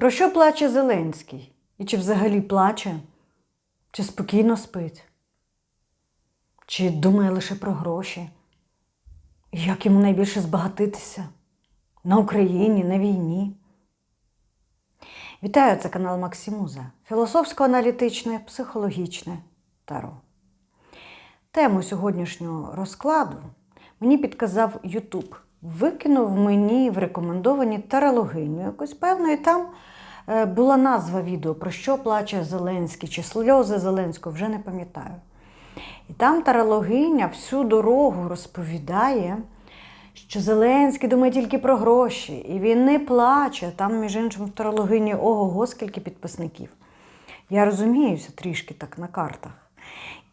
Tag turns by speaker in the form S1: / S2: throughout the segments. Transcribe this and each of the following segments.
S1: Про що плаче Зеленський? І чи взагалі плаче? Чи спокійно спить? Чи думає лише про гроші? Як йому найбільше збагатитися? На Україні, на війні? Вітаю, це канал Максимуза. Філософсько-аналітичне, психологічне таро. Тему сьогоднішнього розкладу мені підказав Ютуб. Викинув мені в рекомендовані тарологиню якусь певну, і там е, була назва відео, про що плаче Зеленський, чи сльози Зеленського, вже не пам'ятаю. І там тарологиня всю дорогу розповідає, що Зеленський думає тільки про гроші, і він не плаче. Там, між іншим, в тарологині ого-го, скільки підписників. Я розуміюся трішки так на картах.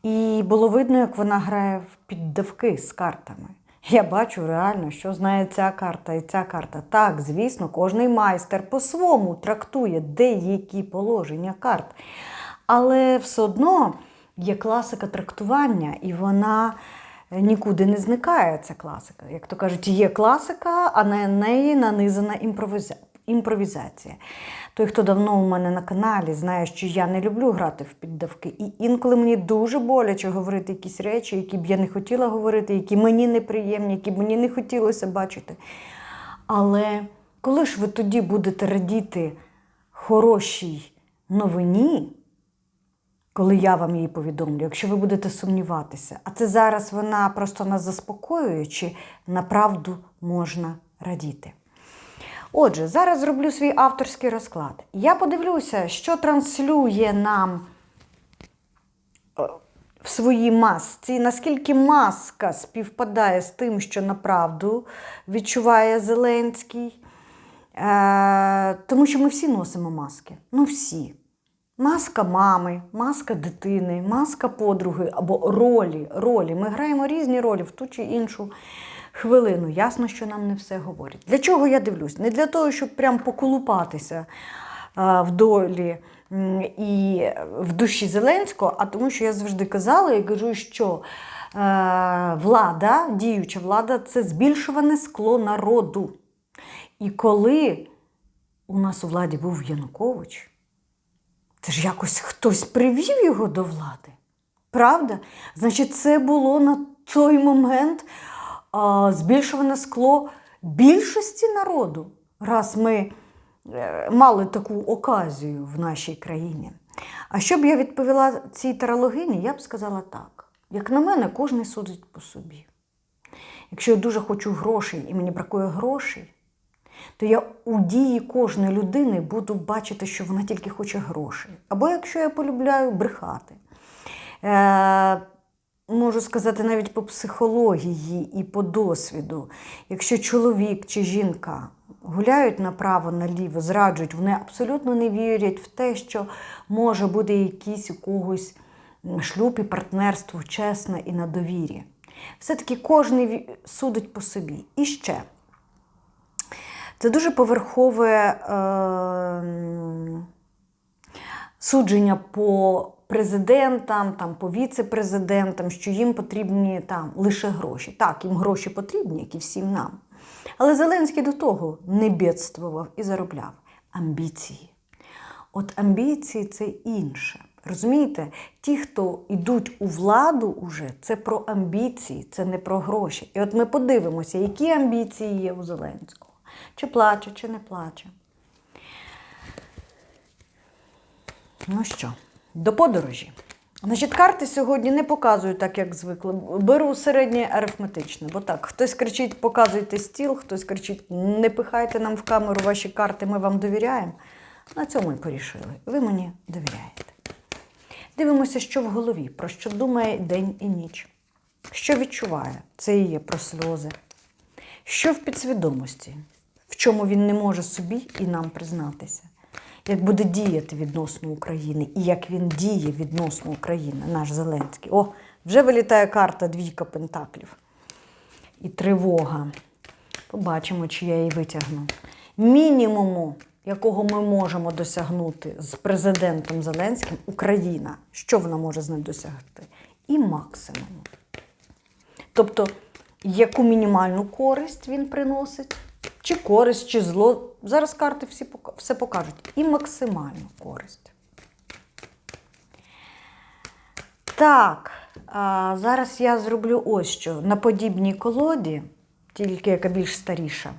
S1: І було видно, як вона грає в піддавки з картами. Я бачу реально, що знає ця карта і ця карта. Так, звісно, кожний майстер по-своєму трактує деякі положення карт. Але все одно є класика трактування, і вона нікуди не зникає, ця класика. Як то кажуть, є класика, а на неї нанизана імпровіза- імпровізація. Той, хто давно у мене на каналі, знає, що я не люблю грати в піддавки. І інколи мені дуже боляче говорити якісь речі, які б я не хотіла говорити, які мені неприємні, які б мені не хотілося бачити. Але коли ж ви тоді будете радіти хорошій новині, коли я вам її повідомлю, якщо ви будете сумніватися, а це зараз вона просто нас заспокоює, чи направду можна радіти. Отже, зараз зроблю свій авторський розклад. Я подивлюся, що транслює нам е, в своїй масці, наскільки маска співпадає з тим, що направду відчуває Зеленський. Е, тому що ми всі носимо маски. Ну, всі. Маска мами, маска дитини, маска подруги або ролі. ролі. Ми граємо різні ролі в ту чи іншу хвилину. Ясно, що нам не все говорять. Для чого я дивлюсь? Не для того, щоб прям поколупатися в долі і в душі Зеленського, а тому, що я завжди казала і кажу, що е, влада, діюча влада це збільшуване скло народу. І коли у нас у владі був Янукович, це ж якось хтось привів його до влади. Правда? Значить, це було на той момент збільшуване скло більшості народу, раз ми е, мали таку оказію в нашій країні. А що б я відповіла цій тарологині, я б сказала так. Як на мене, кожен судить по собі. Якщо я дуже хочу грошей і мені бракує грошей, то я у дії кожної людини буду бачити, що вона тільки хоче грошей. Або якщо я полюбляю брехати. Можу сказати навіть по психології і по досвіду. Якщо чоловік чи жінка гуляють направо-наліво, зраджують, вони абсолютно не вірять в те, що може бути якийсь у когось шлюб і партнерство чесне і на довірі. Все-таки кожен судить по собі. І ще. Це дуже поверхове е, судження по президентам, там, по віце-президентам, що їм потрібні там, лише гроші. Так, їм гроші потрібні, як і всім нам. Але Зеленський до того не бідствував і заробляв амбіції. От амбіції це інше. Розумієте, ті, хто йдуть у владу, уже, це про амбіції, це не про гроші. І от ми подивимося, які амбіції є у Зеленського. Чи плаче, чи не плаче. Ну що, до подорожі. Значить, карти сьогодні не показую так, як звикли. Беру середнє арифметичне, бо так, хтось кричить, показуйте стіл, хтось кричить, не пихайте нам в камеру ваші карти, ми вам довіряємо. На цьому і порішили. Ви мені довіряєте. Дивимося, що в голові, про що думає день і ніч. Що відчуває? Це і є про сльози. Що в підсвідомості, в чому він не може собі і нам признатися, як буде діяти відносно України і як він діє відносно України, наш Зеленський. О, вже вилітає карта двійка пентаклів. І тривога. Побачимо, чи я її витягну. Мінімуму, якого ми можемо досягнути з президентом Зеленським, Україна. Що вона може з ним досягти? І максимуму. Тобто, яку мінімальну користь він приносить чи користь, чи зло. Зараз карти всі все покажуть. І максимальну користь. Так, а зараз я зроблю ось що. На подібній колоді, тільки яка більш старіша,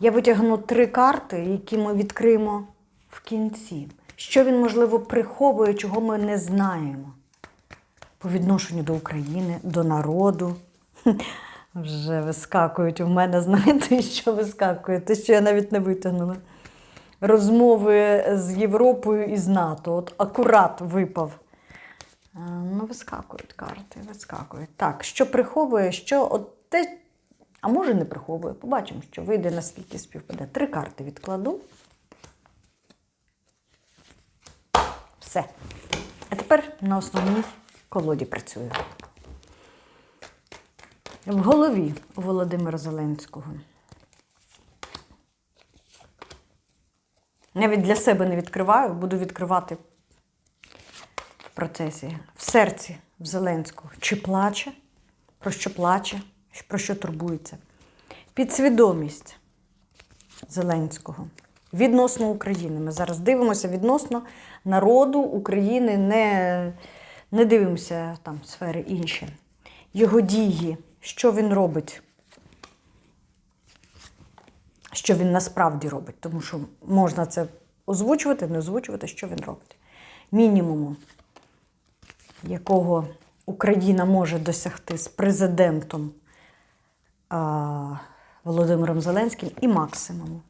S1: я витягну три карти, які ми відкриємо в кінці. Що він, можливо, приховує, чого ми не знаємо. По відношенню до України, до народу. Вже вискакують у мене, знаєте, що вискакує? Те, що я навіть не витягнула. Розмови з Європою і з НАТО. От акурат випав. Е, Ну, вискакують карти, вискакують. Так, що приховує, що от те, а може не приховує. Побачимо, що вийде, наскільки співпаде. Три карти відкладу. Все. А тепер на основній колоді працюю. В голові Володимира Зеленського. Навіть для себе не відкриваю, буду відкривати в процесі. В серці в Зеленського. Чи плаче? Про що плаче? Про що турбується? Підсвідомість Зеленського відносно України. Ми зараз дивимося відносно народу України, не, не дивимося там сфери інші. Його дії, що він робить. Що він насправді робить, тому що можна це озвучувати, не озвучувати, що він робить. Мінімуму, якого Україна може досягти з президентом а, Володимиром Зеленським, і максимуму.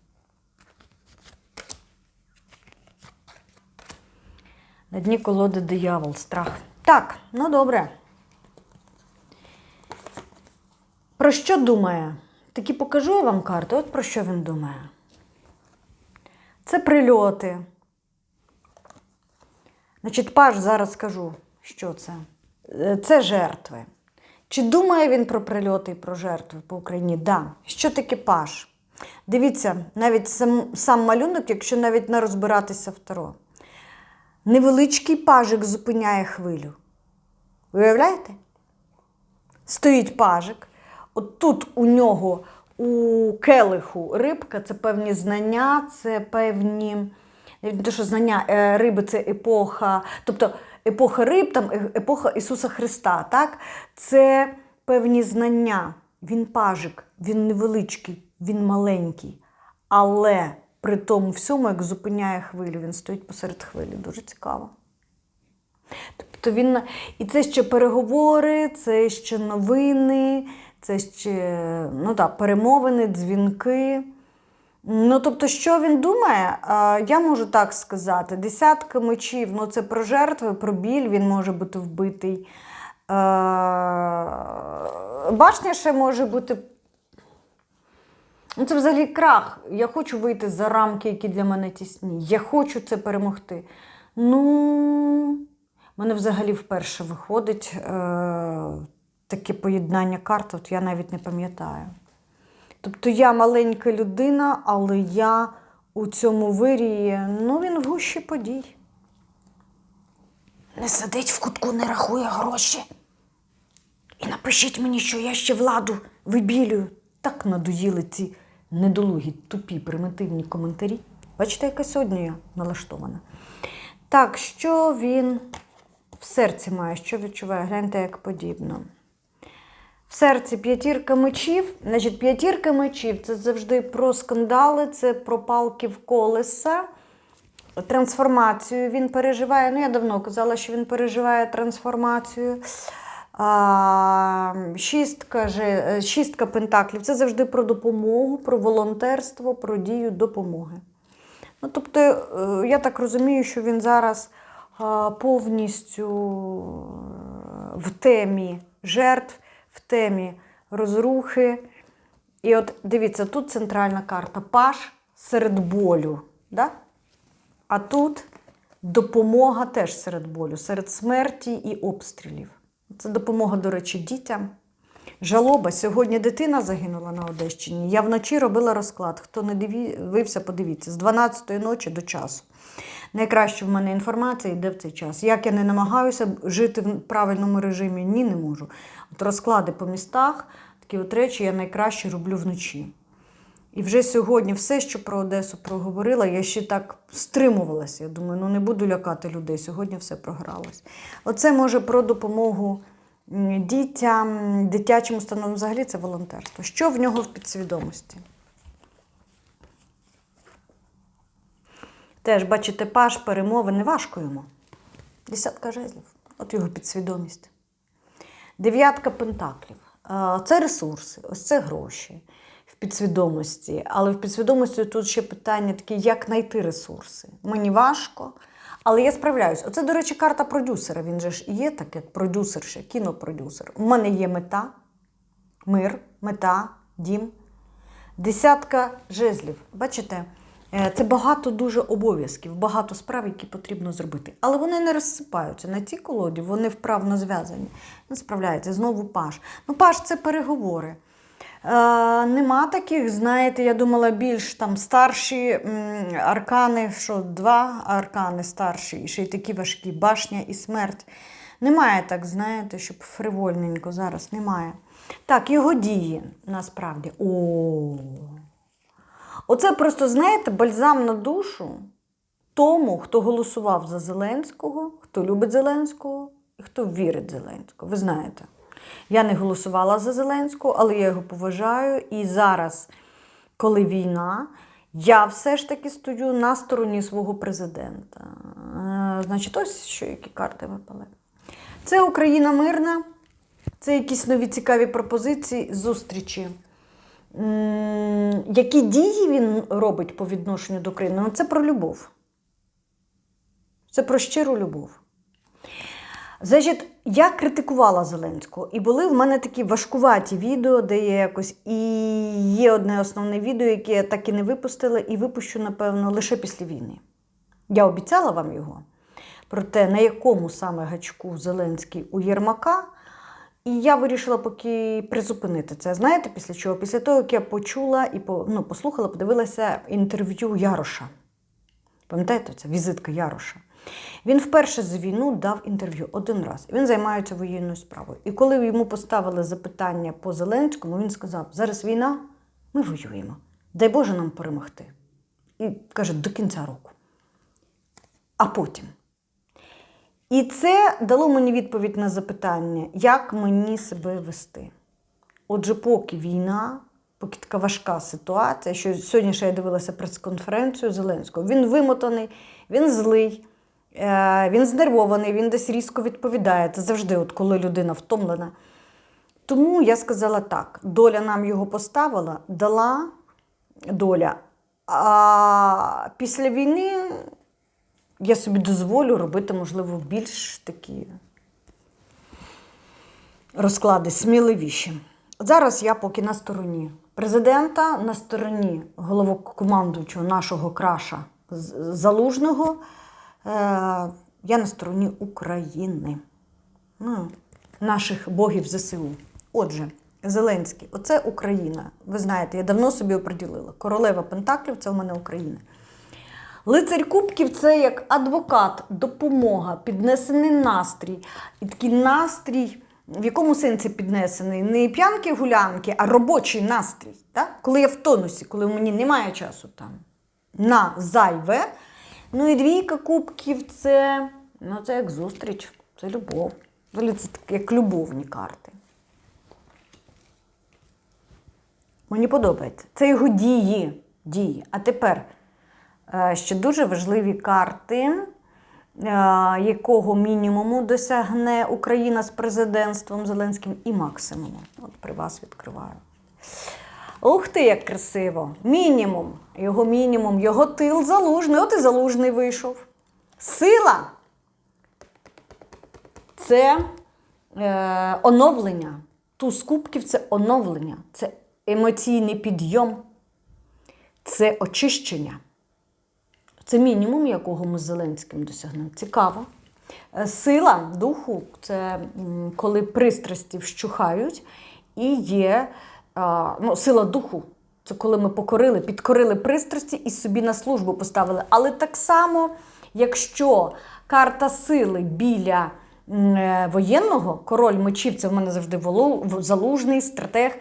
S1: На дні колоди диявол, страх. Так, ну добре. Про що думає? Такі покажу я вам карти, от про що він думає. Це прильоти. Значить, паж зараз скажу, що це. Е, Це жертви. Чи думає він про прильоти і про жертви по Україні? Да. Що таке паж? Дивіться, навіть сам, сам малюнок, якщо навіть не розбиратися в таро. Невеличкий пажик зупиняє хвилю. Уявляєте? Стоїть пажик. От тут у нього у келиху рибка це певні знання, це певні. Не те, що знання е, риби це епоха, тобто епоха риб, там е- епоха Ісуса Христа. Так? Це певні знання. Він пажик, він невеличкий, він маленький. Але при тому всьому, як зупиняє хвилю, він стоїть посеред хвилі. Дуже цікаво. Тобто він і це ще переговори, це ще новини, це ще ну, так, перемовини, дзвінки. Ну, тобто, що він думає, я можу так сказати: десятка мечів, ну це про жертви, про біль, він може бути вбитий. Башня ще може бути. Ну, це взагалі крах. Я хочу вийти за рамки, які для мене тісні. Я хочу це перемогти. Ну, мене взагалі вперше виходить е, таке поєднання карт, от я навіть не пам'ятаю. Тобто я маленька людина, але я у цьому вирії, ну він в гущі подій. Не сидить в кутку, не рахує гроші. І напишіть мені, що я ще владу вибілюю. Так надоїли ці недолугі, тупі, примітивні коментарі. Бачите, яка сьогодні я налаштована. Так, що він в серці має, що відчуває? Гляньте, як подібно. В серці п'ятірка мечів. Значить, п'ятірка мечів це завжди про скандали, це про палки в колеса. Трансформацію він переживає. Ну, я давно казала, що він переживає трансформацію. А, шістка, же, шістка пентаклів це завжди про допомогу, про волонтерство, про дію допомоги. Ну, тобто, е, я так розумію, що він зараз повністю е, в темі жертв, в темі розрухи. І от дивіться, тут центральна карта Паш серед болю. Да? А тут допомога теж серед болю, серед смерті і обстрілів. Це допомога, до речі, дітям. Жалоба. Сьогодні дитина загинула на Одещині. Я вночі робила розклад. Хто не дивився, подивіться, з 12-ї ночі до часу. Найкраще в мене інформація йде в цей час. Як я не намагаюся жити в правильному режимі, ні, не можу. От розклади по містах, такі от речі я найкраще роблю вночі. І вже сьогодні все, що про Одесу проговорила, я ще так стримувалася. Я думаю, ну не буду лякати людей. Сьогодні все програлось. Оце може про допомогу дітям, дитячим установам. Взагалі це волонтерство. Що в нього в підсвідомості? Теж, бачите, паш, перемовини, важко йому. Десятка жезлів. От його підсвідомість. Дев'ятка пентаклів. Е, Це ресурси, ось це гроші в підсвідомості. Але в підсвідомості тут ще питання таке, як знайти ресурси. Мені важко, але я справляюсь. Оце, до речі, карта продюсера. Він же ж є так, як продюсер ще, кінопродюсер. У мене є мета, мир, мета, дім. Десятка жезлів. Бачите? Е, Це багато дуже обов'язків, багато справ, які потрібно зробити. Але вони не розсипаються на цій колоді, вони вправно зв'язані. Не справляється. Знову паш. Ну, паш це переговори. Е, нема таких, знаєте, я думала, більш там старші м, аркани, що два аркани старші, і ще й такі важкі башня і смерть. Немає так, знаєте, щоб фривольненько зараз немає. Так, його дії насправді. О. Оце просто, знаєте, бальзам на душу тому, хто голосував за Зеленського, хто любить Зеленського і хто вірить Зеленського. Ви знаєте, я не голосувала за Зеленського, але я його поважаю. І зараз, коли війна, я все ж таки стою на стороні свого президента. Е, Значить, ось що які карти випали. Це Україна мирна, це якісь нові цікаві пропозиції, зустрічі. Які дії він робить по відношенню до України? Ну, це про любов. Це про щиру любов. Значить, я критикувала Зеленського, і були в мене такі важкуваті відео, де я якось. І є одне основне відео, яке я так і не випустила, і випущу, напевно, лише після війни. Я обіцяла вам його про те, на якому саме гачку Зеленський у Єрмака. І я вирішила поки призупинити це. Знаєте, після чого? Після того, як я почула і ну, послухала, подивилася інтерв'ю Яроша. Пам'ятаєте, це візитка Яроша. Він вперше за війну дав інтерв'ю один раз. Він займається воєнною справою. І коли йому поставили запитання по Зеленському, він сказав: зараз війна, ми воюємо. Дай Боже нам перемогти. І каже, до кінця року. А потім. І це дало мені відповідь на запитання, як мені себе вести. Отже, поки війна, поки така важка ситуація, що сьогодні ще я дивилася прес-конференцію Зеленського, він вимотаний, він злий, е, він знервований, він десь різко відповідає. Це завжди, от коли людина втомлена. Тому я сказала так: доля нам його поставила, дала доля. А після війни я собі дозволю робити, можливо, більш такі розклади сміливіші. Зараз я поки на стороні президента, на стороні головокомандуючого нашого краша Залужного. Е, я на стороні України, ну, наших богів ЗСУ. Отже, Зеленський, оце Україна. Ви знаєте, я давно собі оприділила. Королева Пентаклів це в мене Україна. Лицарь Кубків це як адвокат, допомога, піднесений настрій. І такий настрій, в якому сенсі піднесений? Не п'янки гулянки, а робочий настрій. Так? Коли я в тонусі, коли мені немає часу там на зайве. Ну і двійка кубків це, ну, це як зустріч, це любов. Це як любовні карти. Мені подобається. Це його дії. дії. А тепер ще дуже важливі карти, е, якого мінімуму досягне Україна з президентством Зеленським і максимуму. От при вас відкриваю. Ух ти, як красиво! Мінімум. Його мінімум, його тил залужний. От і залужний вийшов. Сила це е, оновлення. Туз кубків це оновлення, це емоційний підйом, це очищення. Це мінімум, якого ми з Зеленським досягнемо. Цікаво. Е, Сила духу це коли пристрасті вщухають, і є ну, сила духу. Це коли ми покорили, підкорили пристрасті і собі на службу поставили. Але так само, якщо карта сили біля е, воєнного, король мечів, це в мене завжди залужний стратег.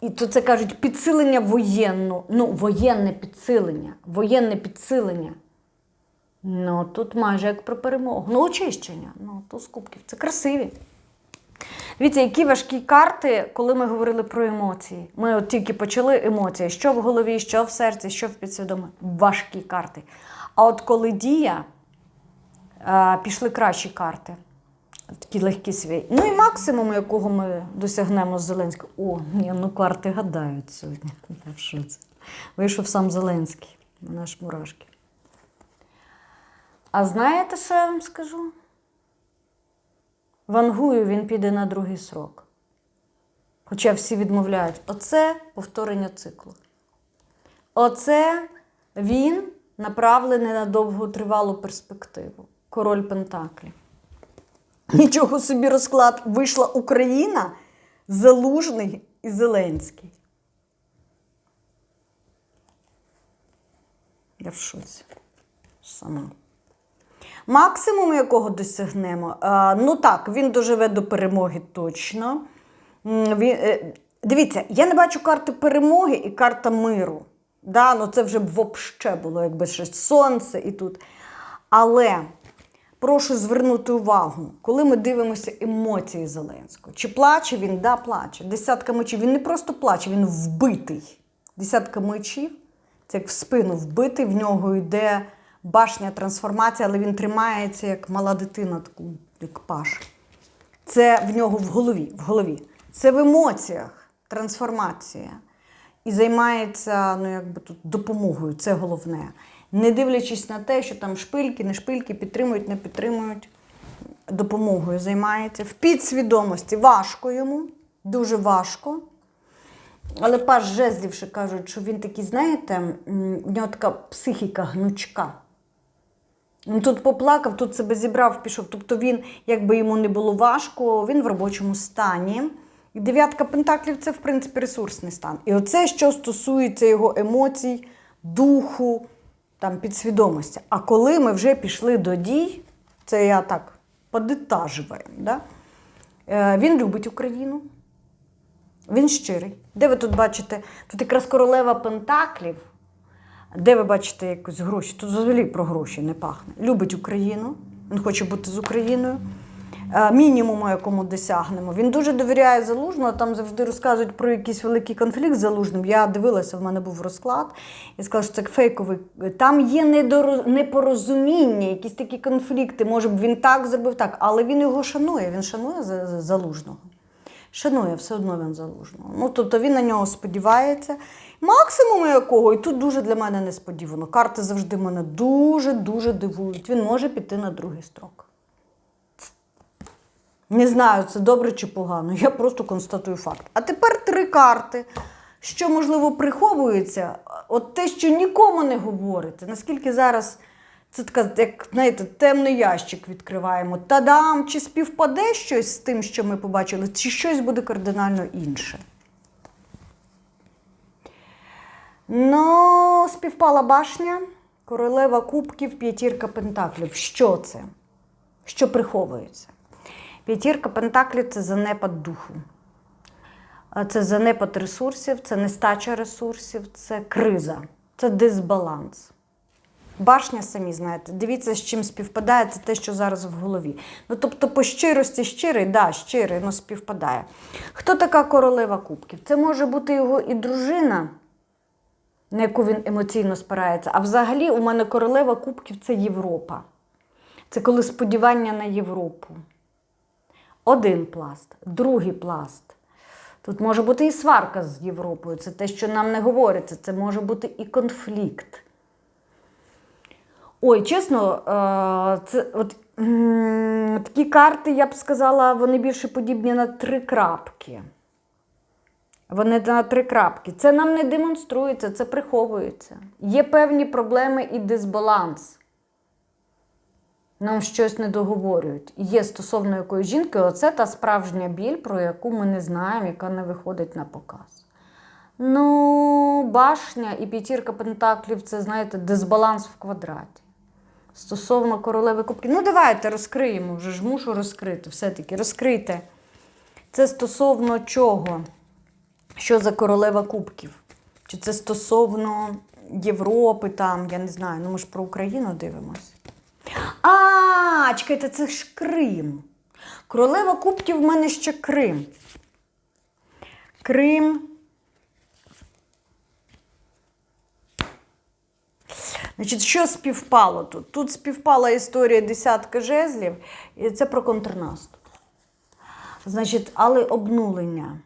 S1: І то це кажуть підсилення воєнну. Ну, воєнне підсилення. Воєнне підсилення. Ну, тут майже як про перемогу. Ну, очищення. Ну, то з кубків. Це красиві. Дивіться, які важкі карти, коли ми говорили про емоції. Ми от тільки почали емоції, що в голові, що в серці, що в підсвідомі. Важкі карти. А от коли дія, е, пішли кращі карти. Такі легкі свій. Ну і максимум, якого ми досягнемо з Зеленського. О, ні, ну карти гадають сьогодні. Вийшов сам Зеленський. Ж мурашки. А знаєте, що я вам скажу? Вангую він піде на другий срок. Хоча всі відмовляють. Оце повторення циклу. Оце він направлений на довготривалу перспективу. Король Пентаклів. Нічого собі розклад. Вийшла Україна, Залужний і Зеленський. Я в шоці. Сама. Максимум, якого досягнемо, ну так, він доживе до перемоги точно. Е, дивіться, я не бачу карти перемоги і карта миру. Да? Ну, це вже б вообще було, якби щось сонце і тут. Але прошу звернути увагу, коли ми дивимося емоції Зеленського. Чи плаче він? Да, плаче. Десятка мечів. Він не просто плаче, він вбитий. Десятка мечів це як в спину вбитий, в нього йде башня трансформація, але він тримається як мала дитина, таку, як паш. Це в нього в голові. в голові. Це в емоціях трансформація. І займається ну, якби тут допомогою, це головне. Не дивлячись на те, що там шпильки, не шпильки, підтримують, не підтримують, допомогою займається. В підсвідомості важко йому, дуже важко. Але паш жезлів ще кажуть, що він такий, знаєте, в нього така психіка гнучка. Він тут поплакав, тут себе зібрав, пішов. Тобто він, якби йому не було важко, він в робочому стані. І дев'ятка пентаклів це, в принципі, ресурсний стан. І оце, що стосується його емоцій, духу, там, підсвідомості. А коли ми вже пішли до дій, це я так подетаживаю, да? Е, він любить Україну. Він щирий. Де ви тут бачите? Тут якраз королева Пентаклів. Де ви бачите якось гроші? Тут взагалі про гроші не пахне. Любить Україну, він хоче бути з Україною. Е, Мінімуму, якому досягнемо. Він дуже довіряє залужному. Там завжди розказують про якийсь великий конфлікт з залужним. Я дивилася, в мене був розклад. Я сказала, що це фейковий. Там є недоро- непорозуміння, якісь такі конфлікти. Може б він так зробив так, але він його шанує. Він шанує за- за- залужного. Шанує все одно він залужного. Ну, тобто він на нього сподівається. Максимум якого, і тут дуже для мене несподівано. Карти завжди мене дуже-дуже дивують. Він може піти на другий строк. Не знаю, це добре чи погано. Я просто констатую факт. А тепер три карти, що, можливо, приховується. От те, що нікому не говорите. Наскільки зараз це така, як знаєте, темний ящик відкриваємо. Та-дам! Чи співпаде щось з тим, що ми побачили, чи щось буде кардинально інше? Ну, співпала башня, королева кубків, п'ятірка пентаклів. Що це? Що приховується? П'ятірка пентаклів це занепад духу. Це занепад ресурсів, це нестача ресурсів, це криза, це дисбаланс. Башня, самі знаєте, дивіться, з чим співпадає, це те, що зараз в голові. Ну, тобто, по щирості щирий, да, щирий, ну співпадає. Хто така королева кубків? Це може бути його і дружина, на яку він емоційно спирається. А взагалі, у мене королева кубків це Європа. Це коли сподівання на Європу. Один пласт, другий пласт. Тут може бути і сварка з Європою. Це те, що нам не говориться. Це може бути і конфлікт. Ой, чесно, е, це от, такі карти, я б сказала, вони більше подібні на три крапки. Вони на три крапки. Це нам не демонструється, це приховується. Є певні проблеми і дисбаланс. Нам щось не договорюють. Є стосовно якої жінки, оце та справжня біль, про яку ми не знаємо, яка не виходить на показ. Ну, башня і п'ятірка пентаклів це, знаєте, дисбаланс в квадраті. Стосовно королеви кубків. Ну, давайте розкриємо, вже ж мушу розкрити. Все-таки розкрийте. Це стосовно чого? Що за королева кубків? Чи це стосовно Європи, там, я не знаю, ну ми ж про Україну дивимось. А, чекайте, це ж Крим. Королева кубків в мене ще Крим. Крим. Значить, що співпало тут? Тут співпала історія десятка жезлів, і це про контрнаступ. Значить, але обнулення.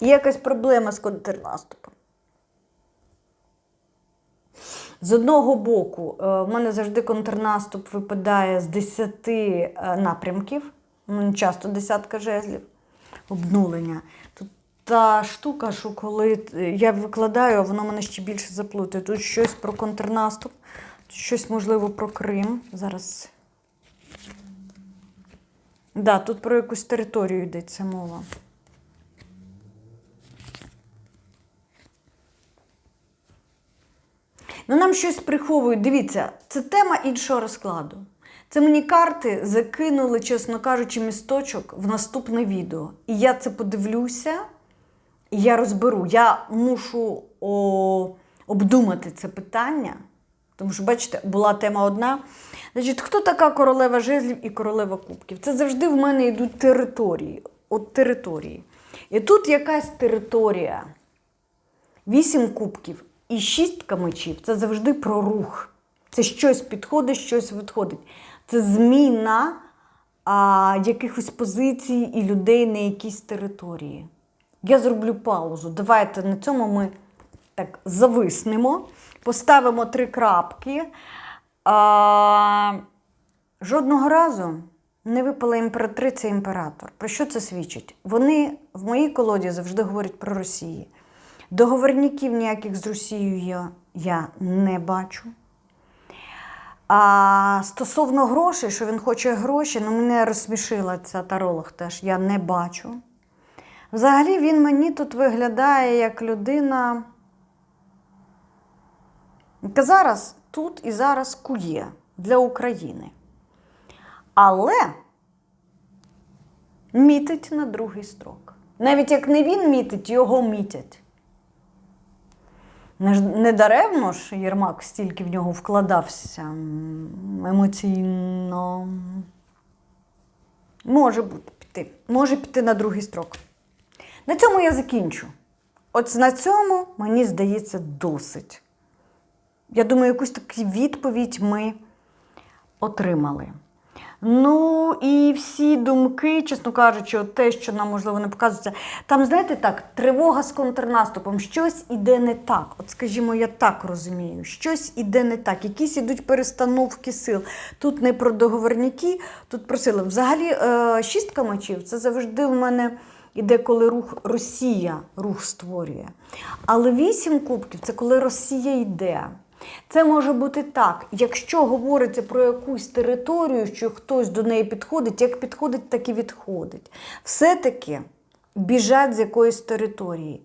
S1: Є якась проблема з контрнаступом. З одного боку, е, в мене завжди контрнаступ випадає з 10 е, напрямків, часто десятка жезлів, обнулення. Та штука, що коли я викладаю, воно мене ще більше заплутає. Тут щось про контрнаступ, тут щось, можливо, про Крим. Зараз. Да, тут про якусь територію йдеться мова. Ну, нам щось приховують. Дивіться, це тема іншого розкладу. Це мені карти закинули, чесно кажучи, місточок в наступне відео. І я це подивлюся, і я розберу. Я мушу о, обдумати це питання. Тому що, бачите, була тема одна. Значить, хто така королева жезлів і королева кубків? Це завжди в мене йдуть території. От території. І тут якась територія. Вісім кубків і шістка мечів це завжди про рух. Це щось підходить, щось відходить. Це зміна а, якихось позицій і людей на якійсь території. Я зроблю паузу. Давайте на цьому ми так зависнемо, поставимо три крапки. А, жодного разу не випала імператриця імператор. Про що це свідчить? Вони в моїй колоді завжди говорять про Росію. Договорників ніяких з Росією я, не бачу. А стосовно грошей, що він хоче гроші, ну мене розсмішила ця таролог теж, я не бачу. Взагалі він мені тут виглядає як людина, яка зараз тут і зараз кує для України. Але мітить на другий строк. Навіть як не він мітить, його мітять. Не, даремно ж Єрмак стільки в нього вкладався емоційно. Може бути піти. Може піти на другий строк. На цьому я закінчу. От на цьому, мені здається, досить. Я думаю, якусь таку відповідь ми отримали. Ну і всі думки, чесно кажучи, от те, що нам можливо не показується. Там, знаєте, так, тривога з контрнаступом, щось іде не так. От, скажімо, я так розумію, щось іде не так. Якісь ідуть перестановки сил. Тут не про договорники, тут про сили. Взагалі, е, шістка мечів це завжди в мене іде, коли рух Росія рух створює. Але вісім кубків це коли Росія йде. Це може бути так, якщо говориться про якусь територію, що хтось до неї підходить, як підходить, так і відходить. Все-таки біжать з якоїсь території.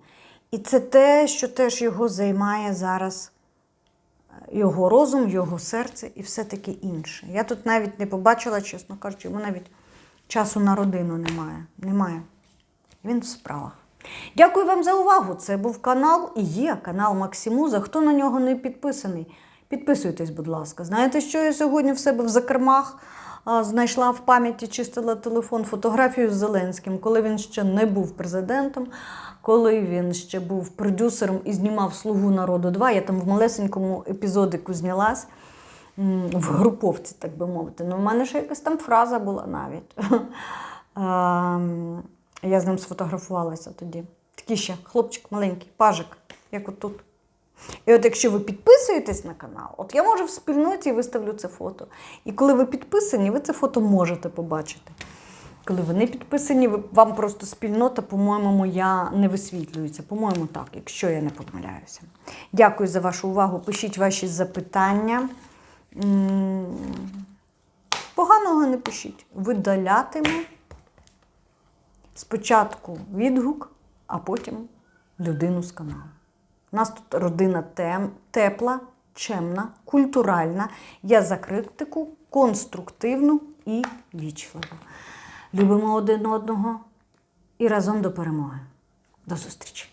S1: І це те, що теж його займає зараз е, його розум, його серце і все таке інше. Я тут навіть не побачила, чесно кажучи, йому навіть часу на родину немає. Немає. Він в справах. Дякую вам за увагу. Це був канал і є канал Максимуза. Хто на нього не підписаний, підписуйтесь, будь ласка. Знаєте, що я сьогодні в себе в закермах знайшла в пам'яті, чистила телефон фотографію з Зеленським, коли він ще не був президентом, коли він ще був продюсером і знімав Слугу народу 2. Я там в малесенькому епізодику знялась. В груповці, так би мовити. Ну, в мене ще якась там фраза була навіть. Я з ним сфотографувалася тоді. Такий ще хлопчик маленький, пажик, як отут. І от якщо ви підписуєтесь на канал, от я можу в спільноті виставлю це фото. І коли ви підписані, ви це фото можете побачити. Коли ви не підписані, вам просто спільнота, по-моєму, моя не висвітлюється. По-моєму, так, якщо я не помиляюся. Дякую за вашу увагу. Пишіть ваші запитання. Поганого не пишіть. Видалятиму спочатку відгук, а потім людину з каналу. У нас тут родина тем, тепла, чемна, культуральна. Я за критику, конструктивну і вічливу. Любимо один одного і разом до перемоги. До зустрічі!